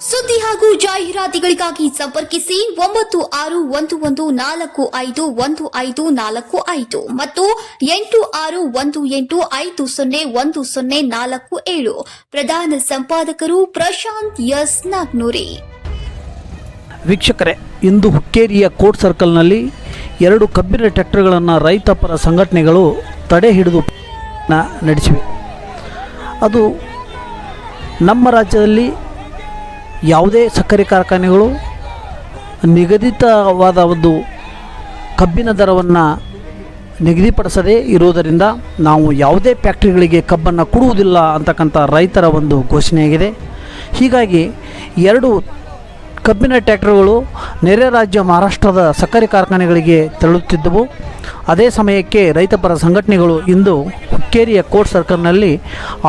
ಸುದ್ದಿ ಹಾಗೂ ಜಾಹೀರಾತುಗಳಿಗಾಗಿ ಸಂಪರ್ಕಿಸಿ ಒಂಬತ್ತು ಆರು ಒಂದು ಒಂದು ನಾಲ್ಕು ಐದು ಒಂದು ಐದು ನಾಲ್ಕು ಐದು ಮತ್ತು ಎಂಟು ಆರು ಒಂದು ಎಂಟು ಐದು ಸೊನ್ನೆ ಒಂದು ಸೊನ್ನೆ ನಾಲ್ಕು ಏಳು. ಪ್ರಧಾನ ಸಂಪಾದಕರು ಪ್ರಶಾಂತ್ ಎಸ್ ನಾಗ್ನೂರಿ. ವೀಕ್ಷಕರೇ, ಇಂದು ಹುಕ್ಕೇರಿಯ ಕೋರ್ಟ್ ಸರ್ಕಲ್ನಲ್ಲಿ ಎರಡು ಕಬ್ಬಿನ ಟ್ರ್ಯಾಕ್ಟರ್ಗಳನ್ನು ರೈತಪರ ಸಂಘಟನೆಗಳು ತಡೆ ಹಿಡಿದು ನಡೆಸಿವೆ. ಅದು ನಮ್ಮ ರಾಜ್ಯದಲ್ಲಿ ಯಾವುದೇ ಸಕ್ಕರೆ ಕಾರ್ಖಾನೆಗಳು ನಿಗದಿತವಾದ ಒಂದು ಕಬ್ಬಿನ ದರವನ್ನು ನಿಗದಿಪಡಿಸದೇ ಇರುವುದರಿಂದ ನಾವು ಯಾವುದೇ ಫ್ಯಾಕ್ಟ್ರಿಗಳಿಗೆ ಕಬ್ಬನ್ನು ಕೊಡುವುದಿಲ್ಲ ಅಂತಕ್ಕಂಥ ರೈತರ ಒಂದು ಘೋಷಣೆಯಾಗಿದೆ. ಹೀಗಾಗಿ ಎರಡು ಕಬ್ಬಿನ ಟ್ರ್ಯಾಕ್ಟರ್ಗಳು ನೆರೆ ರಾಜ್ಯ ಮಹಾರಾಷ್ಟ್ರದ ಸಕ್ಕರೆ ಕಾರ್ಖಾನೆಗಳಿಗೆ ತೆರಳುತ್ತಿದ್ದವು. ಅದೇ ಸಮಯಕ್ಕೆ ರೈತಪರ ಸಂಘಟನೆಗಳು ಇಂದು ಹುಕ್ಕೇರಿಯ ಕೋರ್ಟ್ ಸರ್ಕಲ್ನಲ್ಲಿ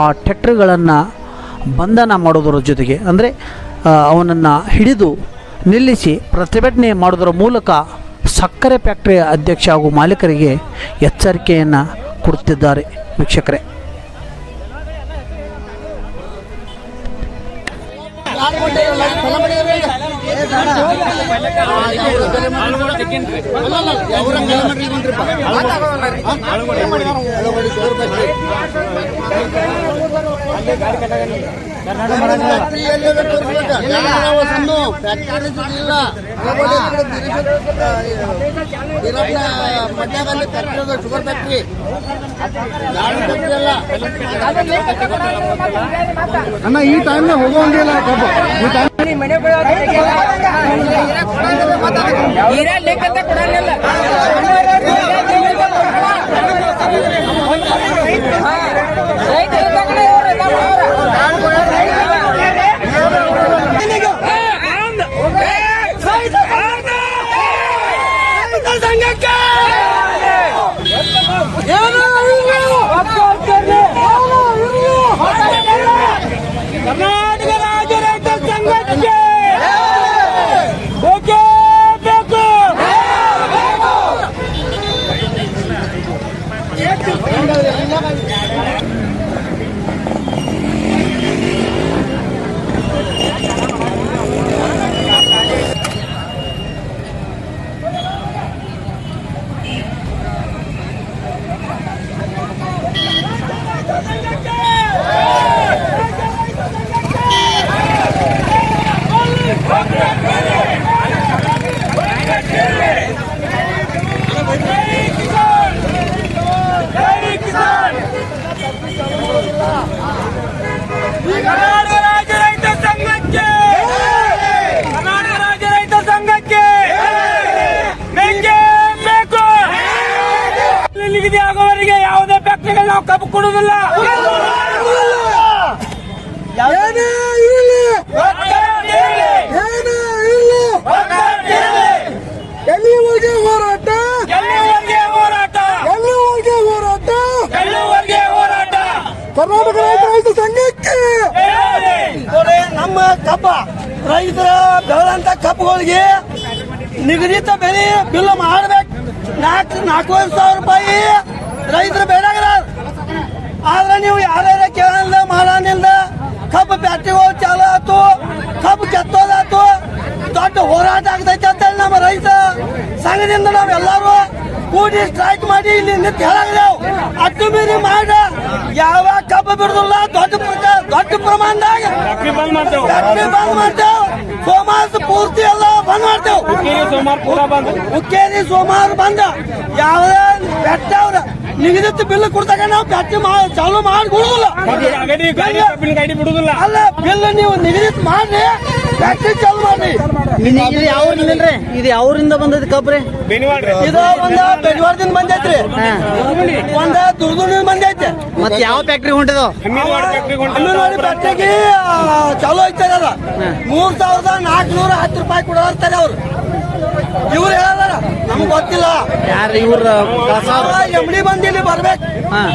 ಆ ಟ್ರ್ಯಾಕ್ಟರ್ಗಳನ್ನು ಬಂಧನ ಮಾಡೋದರ ಜೊತೆಗೆ, ಅಂದರೆ ಅವನನ್ನು ಹಿಡಿದು ನಿಲ್ಲಿಸಿ ಪ್ರತಿಭಟನೆ ಮಾಡೋದರ ಮೂಲಕ ಸಕ್ಕರೆ ಫ್ಯಾಕ್ಟರಿಯ ಅಧ್ಯಕ್ಷ ಹಾಗೂ ಮಾಲೀಕರಿಗೆ ಎಚ್ಚರಿಕೆಯನ್ನು ಕೊಡುತ್ತಿದ್ದಾರೆ ವೀಕ್ಷಕರೇ. ಶುಗರ್ ಫ್ಯಾಕ್ಟ್ರಿ ಅಣ್ಣ ಈ ಟೈಮ್ ಹೋಗೋಂಗಿಲ್ಲ ಕಬ್ಬು. ಈ ಟೈಮ್ ಲೆಕ್ಕಂತ ಕೊಡಂಗಿಲ್ಲ ಕರ್ನಾಟಕ ರಾಜ್ಯ ರೈತ ಸಂಘಕ್ಕೆ ಬೇಕೇ ಬೇಕು ಕರ್ನಾಟಕ ರಾಜ್ಯ ರೈತ ಸಂಘಕ್ಕೆ ಕರ್ನಾಟಕ ರಾಜ್ಯ ರೈತ ಸಂಘಕ್ಕೆ ಬೇಕೇ ಬೇಕು ನಿಗದಿ ಆಗುವವರೆಗೆ ಯಾವುದೇ ಫ್ಯಾಕ್ಟರಿಗಳು ನಾವು ಕಬ್ಬು ಕೊಡುವುದಿಲ್ಲ. ಎಲ್ಲಿವರೆಗೆ ಹೋರಾಟ? ಎಲ್ಲಿವರೆಗೆ ಹೋರಾಟ? ಎಲ್ಲಿವರೆಗೆ ಹೋರಾಟ? ಎಲ್ಲಿವರೆಗೆ ಹೋರಾಟ? ಕರ್ನಾಟಕ ರೈತ ಸಂಘಕ್ಕೆ. ನಮ್ಮ ಕಬ್ಬ ರೈತರ ಬೆಳೆದಂತ ಕಬ್ಬುಗಳಿಗೆ ನಿಗದಿತ ಬೆಲೆ ಬಿಲ್ ಮಾಡ್ಬೇಕು. ನಾಲ್ಕು ನಾಲ್ಕೂವರೆ ಸಾವಿರ ರೂಪಾಯಿ ರೈತರು ಬೇಡಾಗದ ಆದ್ರೆ ನೀವು ಯಾರ್ಯಾರ ಕೇಳಲ್ಲ ಮಾಡಾನಿಂದ ಕಬ್ಬು ಬ್ಯಾಟ್ರಿಗಳು ಚಾಲು ಆಯ್ತು ಕಬ್ಬು ಕೆತ್ತೋದಾಯ್ತು ದೊಡ್ಡ ಹೋರಾಟ ಆಗ್ತೈತೆ ಅಂತ ಹೇಳಿ ನಮ್ಮ ರೈತ ಸಂಘದಿಂದ ನಾವೆಲ್ಲರೂ ಕೂಡಿ ಸ್ಟ್ರೈಕ್ ಮಾಡಿ ಇಲ್ಲಿ ನಿಂತು ಹೇಳಾಗ್ದೇವು ಅಟ್ಟು ಮೀರಿ ಮಾಡ ಯಾವ ಕಬ್ಬು ಬಿಡುದಿಲ್ಲ ದೊಡ್ಡ ದೊಡ್ಡ ಪ್ರಮಾಣದಾಗ. ಫ್ಯಾಕ್ಟ್ರಿ ಬಂದ್ ಮಾಡ್ತೇವ್. ಸೋಮಾರ ಪೂರ್ತಿ ಎಲ್ಲ ಬಂದ್ ಮಾಡ್ತೇವ್. ಸೋಮವಾರ ಹುಕ್ಕೇರಿ ಸೋಮವಾರ ಬಂದ. ಯಾವುದೇ ಬೆಟ್ಟವ್ರ ನಿಗದಿತ ಬಿಲ್ ಕೊಡ್ದಾಗ ನಾವು ಫ್ಯಾಕ್ಟ್ರಿ ಮಾ- ಚಾಲು ಮಾಡಿ ಗಾಡಿ ಬಿಡುದಿಲ್ಲ. ಅಲ್ಲ ಬಿಲ್ ನೀವು ನಿಗದಿತ ಮಾಡ್ರಿ ಬ್ಯಾಟ್ರಿ ಚಾಲು ಮಾಡಿ ಇದು ಯಾವ್ರಿಂದ ಇದು ಯಾವ್ರಿಂದ ಬಂದದ ಕಬ್ರಿ ಇದು ಒಂದ ಬೆಜವಾರದಿಂದ ಬಂದೈತ್ರಿ. ಒಂದ ದುರ್ದುರ್ದಿಂದ ಬಂದೈತೆ. ಮತ್ತೆ ಯಾವ ಫ್ಯಾಕ್ಟ್ರಿ ಹೊಂಟದು? ಅಂಗನವಾಡಿ ಫ್ಯಾಕ್ಟ್ರಿಗೆ ಚಾಲು ಐತಾರೆ ಅದ ಮೂರ್ ಸಾವಿರದ ನಾಲ್ಕುನೂರ ಹತ್ತು ರೂಪಾಯಿ ಕೊಡೋರ್ತಾರೆ ಅವ್ರು. ಇವ್ರು ಹೇಳಲ್ಲ ನಮ್ಗೆ ಗೊತ್ತಿಲ್ಲ. ಯಾರು ಇವ್ರ ಎಮ್ಡಿ ಬಂದು ಇಲ್ಲಿ ಬರ್ಬೇಕು.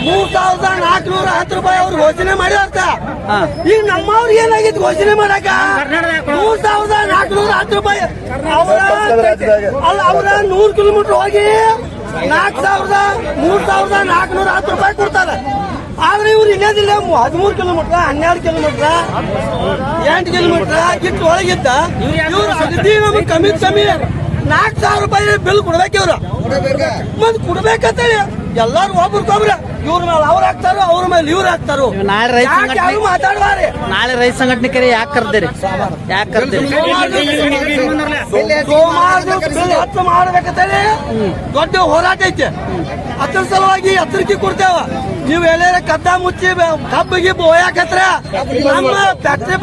ಮೂರ್ ಸಾವಿರದ ನಾಲ್ಕನೂರ ಹತ್ತು ರೂಪಾಯಿ ಅವ್ರು ಘೋಷಣೆ ಮಾಡಿರ್ತ ಹಾ. ಈಗ ನಮ್ಮವ್ರಿಗೆ ಏನಾಗಿತ್ತು ಘೋಷಣೆ ಮಾಡಕ ಮೂರ್ ಸಾವಿರದ ನಾಲ್ಕನೂರ ಹತ್ತು ರೂಪಾಯಿ. ಅವರ ಅಲ್ಲ ಅವರ ನೂರ್ ಕಿಲೋಮೀಟರ್ ಹೋಗಿ ನಾಲ್ಕು ಸಾವಿರದ ಮೂರ್ ಸಾವಿರದ ನಾಲ್ಕನೂರ ಹತ್ತು ರೂಪಾಯಿ ಕೊಡ್ತಾರೆ. ಆದ್ರೆ ಇವ್ರು ಇನ್ನೇದಿಲ್ಲ. ಹದಿಮೂರು ಕಿಲೋಮೀಟರ್ ಹನ್ನೆರಡು ಕಿಲೋಮೀಟರ್ ಎಂಟು ಕಿಲೋಮೀಟರ್ ಗಿಟ್ಟು ಒಳಗಿದ್ದ. ಇವ್ರು ಅಗದಿ ನಮಗೆ ಕಮ್ಮಿ ಕಮ್ಮಿ. ನಾಲ್ಕು ಸಾವಿರ ರೂಪಾಯಿ ಬಿಲ್ ಕೊಡ್ಬೇಕು ಇವ್ರು ಮತ್ ಕುಡ್ಬೇಕಂತ ಎಲ್ಲಾರು ಒಬ್ರಿಗೊಬ್ರ ಇವ್ರ ಮೇಲೆ ಅವ್ರ ಹಾಕ್ತಾರೋ ಅವ್ರ ಮೇಲೆ ಇವ್ರು ಹಾಕ್ತಾರೋ. ನಾಳೆ ರೈತ ಯಾರು ಮಾತಾಡ್ಬಾರಿ ನಾಳೆ ರೈತ ಸಂಘಟನೆಗೆ ಯಾಕೆ ಕರ್ದಿರಿ? ಯಾಕೆ ಕರ್ದಿರಿ? ಹತ್ತು ಮಾಡ್ಬೇಕಂತೇಳಿ ದೊಡ್ಡ ಹೋರಾಟ ಐತೆ. ಅದ್ರ ಸಲುವಾಗಿ ಎಚ್ಚರಿಕೆ ಕೊಡ್ತೇವ. ನೀವು ಎಲ್ಲಾರ ಕದ್ದ ಮುಚ್ಚಿ ಕಬ್ಬಿಗೆ ಕಬ್ಬು ಗಿಬ್ಬು ಹೋಯಾಕತ್ರ ನಮ್ಮ ಫ್ಯಾಕ್ಟ್ರಿ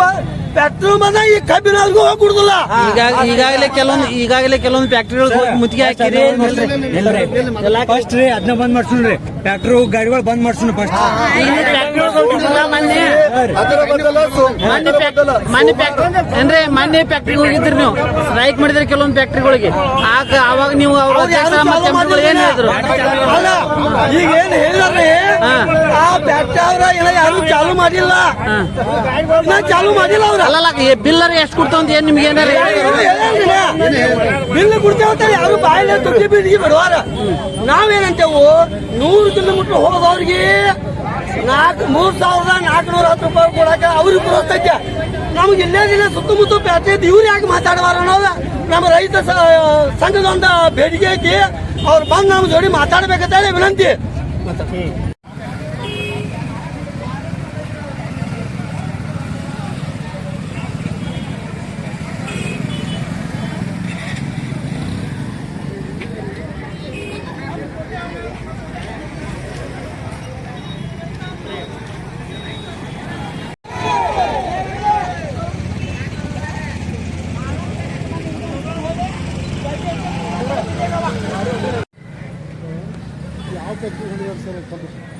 ಫ್ಯಾಕ್ಟ್ರಿ ಬಂದ ಈ ಕಬ್ಬಿನ ಹೋಗ್ಬಿಡುದಿಲ್ಲ. ಈಗ ಈಗಾಗಲೇ ಕೆಲವೊಂದು ಈಗಾಗಲೇ ಕೆಲವೊಂದು ಫ್ಯಾಕ್ಟ್ರಿಗಳಿಗೆ ಹೋಗಿ ಮುತ್ತಿಗೆ ಹಾಕಿರಿ ಫಸ್ಟ್ ರೀ ಅದನ್ನ ಬಂದ್ ಮಾಡ್ಸೋಣ್ರಿ ಟ್ರ್ಯಾಕ್ಟರ್ ಗಾಡಿಗಳು ಬಂದ್ ಮಾಡ್ಸೋಣ ಫಸ್ಟ್ ಮೊನ್ನೆ ಫ್ಯಾಕ್ಟ್ರಿ ಅಂದ್ರೆ ಮೊನ್ನೆ ಫ್ಯಾಕ್ಟ್ರಿಗೆ ನೀವು. ಸ್ಟ್ರೈಕ್ ಮಾಡಿದ್ರೆ ಕೆಲವೊಂದು ಫ್ಯಾಕ್ಟ್ರಿಗಳಿಗೆ. ಆಗ ಅವಾಗ ನೀವು ಅವ್ರ ಏನ್ ಹೇಳಿದ್ರು? ಈಗ ಏನ್ ಹೇಳಿದಾರೆ? ಆ ಫ್ಯಾಕ್ಟ್ರಿ ಅವ್ರ ಯಾರು ಚಾಲು ಮಾಡಿಲ್ಲ? ಚಾಲು ಮಾಡಿಲ್ಲ ಅವ್ರ. ಅಲ್ಲಲ್ಲ ಬಿಲ್ಲರ್ ಎಷ್ಟು ಕೊಡ್ತಾವಂತ ಏನ್ ನಿಮ್ಗೆ ಏನಾರ ಬಿಲ್ ಕೊಡ್ತೇವಂತಾರೆ ಯಾರು ಬಾಯಿಲೆ ತುಟ್ಟಿ ಬೀದಿಗೆ ಬಿಡುವಾರ? ನಾವೇನಂತೇವು? ನೂರು ಕಿಲೋಮೀಟರ್ ಹೋದವ್ರಿಗೆ ನಾಲ್ಕು, ಮೂರ್ ಸಾವಿರದ ನಾಲ್ಕುನೂರ ಹತ್ತು ರೂಪಾಯಿ ಕೊಡಕ ಅವ್ರಿಗೆ ಕೊಡೋಸ್ತೈತೆ. ನಮ್ಗೆ ಇಲ್ಲೇ ದಿನ ಸುತ್ತಮುತ್ತ ಪ್ಯಾಟೆ ಇವ್ರು ಯಾಕೆ ಮಾತಾಡಬಾರ ಅನ್ನೋದು ನಮ್ಮ ರೈತ ಸಂಘದ ಒಂದು ಬೇಡಿಕೆ ಐತಿ. ಅವ್ರು ಬಂದು ನಮ್ಮ ಜೋಡಿ ಮಾತಾಡ್ಬೇಕಂತ ಹೇಳಿ ವಿನಂತಿ. Alttaki Üniversitesi'ne.